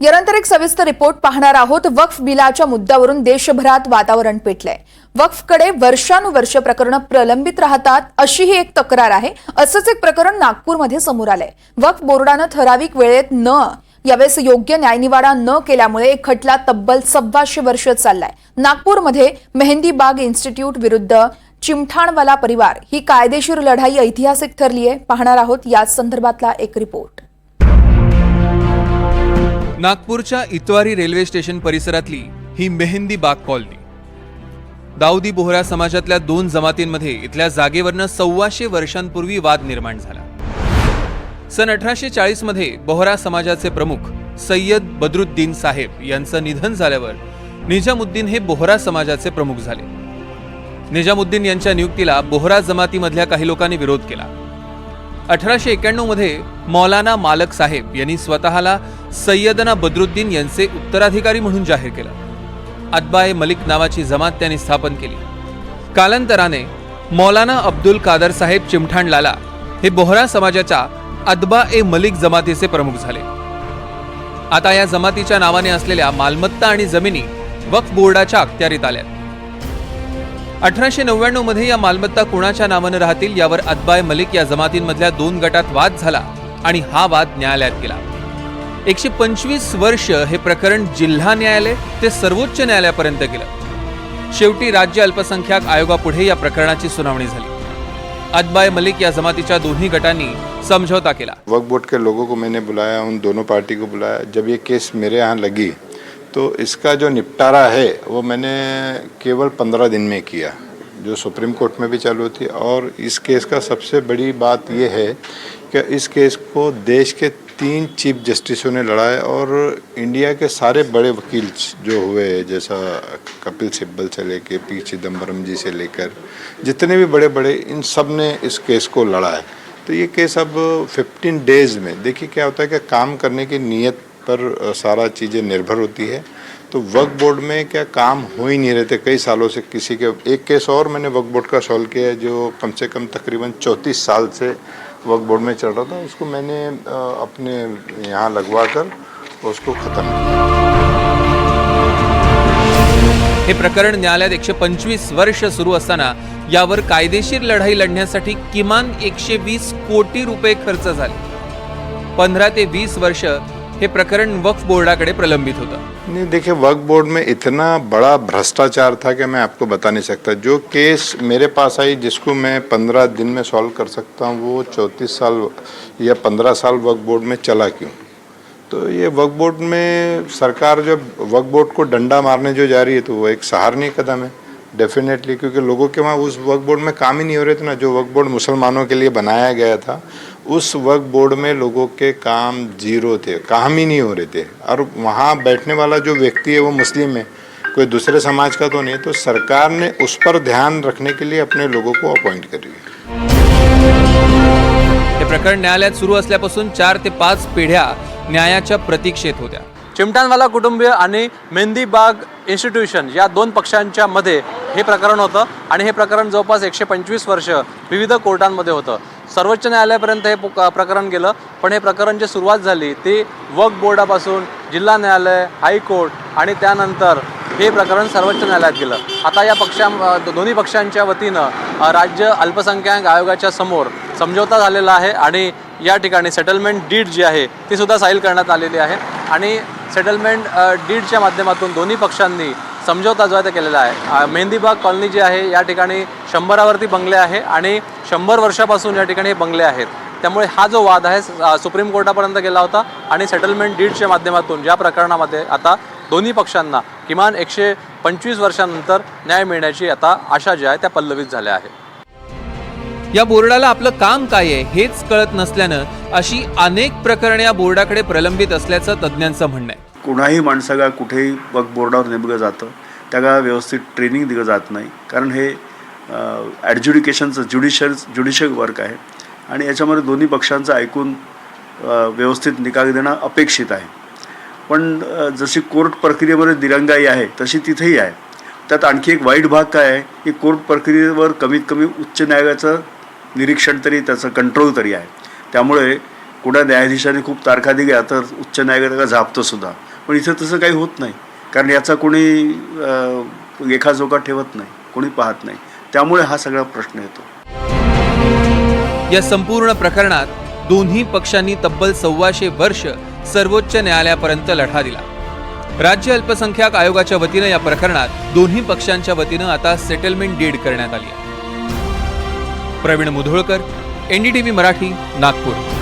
यानंतर एक सविस्तर रिपोर्ट पाहणार आहोत. वक्फ बिलाच्या मुद्द्यावरून देशभरात वातावरण पेटलंय. वक्फकडे वर्षानुवर्ष प्रकरणं प्रलंबित राहतात अशी ही एक तक्रार आहे. असंच एक प्रकरण नागपूरमध्ये समोर आलंय. वक्फ बोर्डानं ठराविक वेळेत न यावेळेस योग्य न्यायनिवाडा न केल्यामुळे एक खटला तब्बल सव्वाशे वर्ष चाललाय. नागपूरमध्ये मेहंदी बाग इन्स्टिट्यूट विरुद्ध चिमठाणवाला परिवार ही कायदेशीर लढाई ऐतिहासिक ठरली आहे पाहणार आहोत याच संदर्भातला एक रिपोर्ट. नागपूरच्या इतवारी रेल्वे स्टेशन परिसरातली ही मेहंदी बाग कॉलनी. दाऊदी बोहरा समाजातल्या दोन जमातींमध्ये इथल्या जागेवरनं सव्वाशे वर्षांपूर्वी वाद निर्माण झाला. सन अठराशे चाळीसमध्ये बोहरा समाजाचे प्रमुख सय्यद बदरुद्दीन साहेब यांचं निधन झाल्यावर निजामुद्दीन हे बोहरा समाजाचे प्रमुख झाले. निजामुद्दीन यांच्या नियुक्तीला बोहरा जमातीमधल्या काही लोकांनी विरोध केला. अठराशे एक्क्याण्णवमध्ये मौलाना मालक साहेब यांनी स्वतःला सय्यदना बदरुद्दीन यांचे उत्तराधिकारी म्हणून जाहीर केलं. अदबाए मलिक नावाची जमात त्यांनी स्थापन केली. कालांतराने मौलाना अब्दुल कादर साहेब चिमठाणलाला हे बोहरा समाजाच्या अदबा ए मलिक जमातीचे प्रमुख झाले. आता या जमातीच्या नावाने असलेल्या मालमत्ता आणि जमिनी वक्फ बोर्डाच्या अखत्यारीत आल्या अठराशे नव्याण्णवमध्ये या मालमत्ता कुणाच्या नावानं राहतील यावर अदबाय मलिक या जमातींमधल्या दोन गटात वाद झाला आणि हा वाद न्यायालयात गेला. एकशे पंचवीस वर्ष हे प्रकरण जिल्हा न्यायालय ते सर्वोच्च न्यायालयापर्यंत गेलं. शेवटी राज्य अल्पसंख्याक आयोगापुढे या प्रकरणाची सुनावणी झाली. अदबाय मलिक या जमातीच्या दोन्ही गटांनी समझौता केला. वक्फ बोर्ड के लोगों को मैंने बुलाया उन दोनों पार्टी को बुलाया। जब ये केस मेरे यहाँ लगी तो इसका जो निपटारा है वो मैंने केवल पंद्रह दिन में किया जो सुप्रीम कोर्ट में भी चालू थी। और इस केस का सबसे बड़ी बात ये है कि इस केस को देश के तीन चीफ जस्टिसों ने लड़ा है और इंडिया के सारे बड़े वकील जो हुए जैसा कपिल सिब्बल से लेके पी चिदम्बरम जी से लेकर, जितने भी बड़े बड़े इन सबने इस केस को लड़ा है। तो ये केस अब 15 डेज़ में, देखिए क्या होता है कि काम करने की नीयत पर सारा चीज़ें निर्भर होती है। तो वर्क बोर्ड में क्या काम हो ही नहीं रहते कई सालों से किसी के, एक केस और मैंने वर्क बोर्ड का सॉल्व किया है जो कम से कम तकरीबन चौंतीस साल से वर्क बोर्ड में चल रहा था उसको मैंने अपने यहाँ लगवा कर उसको ख़त्म किया हे प्रकरण न्यायालयात एकशे पंचवीस वर्ष सुरू असताना यावर कायदेशीर लढाई लढण्यासाठी किमान एकशे वीस कोटी रुपये खर्च झाले. पंधरा ते वीस वर्ष हे प्रकरण वक्फ बोर्डाकडे प्रलंबित होता. नहीं, देखिए, वक्फ बोर्ड में इतना बड़ा भ्रष्टाचार था कि मैं आपको बता नहीं सकता। जो केस मेरे पास आई, जिसको मैं पंद्रह दिन में सॉल्व कर सकता हूँ, वो चौंतीस साल या पंद्रह साल वक्फ बोर्ड में चला क्यों? तो ये वक्फ बोर्ड में सरकार जब वक्फ बोर्ड को डंडा मारने जो जा रही है तो वो एक सहारनीय कदम है डेफिनेटली क्योंकि लोगों के वहाँ उस वक्फ बोर्ड में काम ही नहीं हो रहे थे ना। जो वक्फ बोर्ड मुसलमानों के लिए बनाया गया था उस वक्फ बोर्ड में लोगों के काम जीरो थे काम ही नहीं हो रहे थे। और वहाँ बैठने वाला जो व्यक्ति है वो मुस्लिम है कोई दूसरे समाज का तो नहीं है तो सरकार ने उस पर ध्यान रखने के लिए अपने लोगों को अपॉइंट करी है हे प्रकरण न्यायालयात सुरू असल्यापासून चार ते पाच पिढ्या न्यायाच्या प्रतीक्षेत होत्या. चिमटानवाला कुटुंबीय आणि मेहंदी बाग इन्स्टिट्यूशन या दोन पक्षांच्या मध्ये हे प्रकरण होतं. आणि हे प्रकरण जवळपास एकशे पंचवीस वर्ष विविध कोर्टांमध्ये होतं. सर्वोच्च न्यायालयापर्यंत हे प्रकरण गेलं. पण हे प्रकरण जे सुरुवात झाली ती वक्फ बोर्डापासून जिल्हा न्यायालय हायकोर्ट आणि त्यानंतर हे प्रकरण सर्वोच्च न्यायालयात गेलं. आता या पक्षा दोन्ही पक्षांच्या वतीनं राज्य अल्पसंख्याक आयोगाच्या समोर समझोता झालेला आहे आणि या ठिकाणी सेटलमेंट डीड जी आहे ती सुद्धा साईल करण्यात आलेली आहे. आणि सेटलमेंट डीडच्या माध्यमातून दोन्ही पक्षांनी समझोता जो आहे ते केलेला आहे. मेहंदीबाग कॉलनी जी आहे या ठिकाणी शंभरावरती बंगले आहे आणि शंभर वर्षापासून या ठिकाणी हे बंगले आहेत. त्यामुळे हा जो वाद आहे सुप्रीम कोर्टापर्यंत गेला होता आणि सेटलमेंट डीडच्या माध्यमातून ज्या प्रकरणामध्ये आता दोन्ही पक्षांना किमान एकशे पंचवीस वर्षानंतर न्याय मिळण्याची आता आशा जी आहे त्या पल्लवित झाल्या आहे या बोर्डाला आपलं काम काय आहे हेच कळत नसल्यानं अशी अनेक प्रकरणे या बोर्डाकडे प्रलंबित असल्याचं तज्ज्ञांचं म्हणणं आहे. कुणाही माणसाला कुठेही वक्फ बोर्डावर नेमकं जातं त्याला व्यवस्थित ट्रेनिंग दिलं जात नाही. कारण हे ॲडज्युडिकेशनचं ज्युडिशल ज्युडिशियल वर्क आहे आणि याच्यामध्ये दोन्ही पक्षांचं ऐकून व्यवस्थित निकाल देणं अपेक्षित आहे. पण जशी कोर्ट प्रक्रियेमध्ये दिरंगाई आहे तशी तिथेही आहे. त्यात आणखी एक वाईट भाग काय आहे की कोर्ट प्रक्रियेवर कमीत कमी उच्च न्यायालयाचं निरीक्षण तरी त्याचं कंट्रोल तरी आहे. त्यामुळे कुणा न्यायाधीशाने खूप तारखा दिल्या तर उच्च न्यायालयाला झापतं झापतंसुद्धा. पण इथं तसं काही होत नाही. कारण याचा कोणी अ, लेखाजोखा ठेवत नाही. कोणी पाहत नाही. त्यामुळे हा सगळा प्रश्न येतो. या संपूर्ण प्रकरणात दोन्ही पक्षांनी तब्बल सव्वाशे वर्ष सर्वोच्च न्यायालयापर्यंत लढा दिला. राज्य अल्पसंख्याक आयोगाच्या वतीनं या प्रकरणात दोन्ही पक्षांच्या वतीनं आता सेटलमेंट डीड करण्यात आली आहे. प्रवीण मुधोळकर एनडीटीव्ही मराठी नागपूर.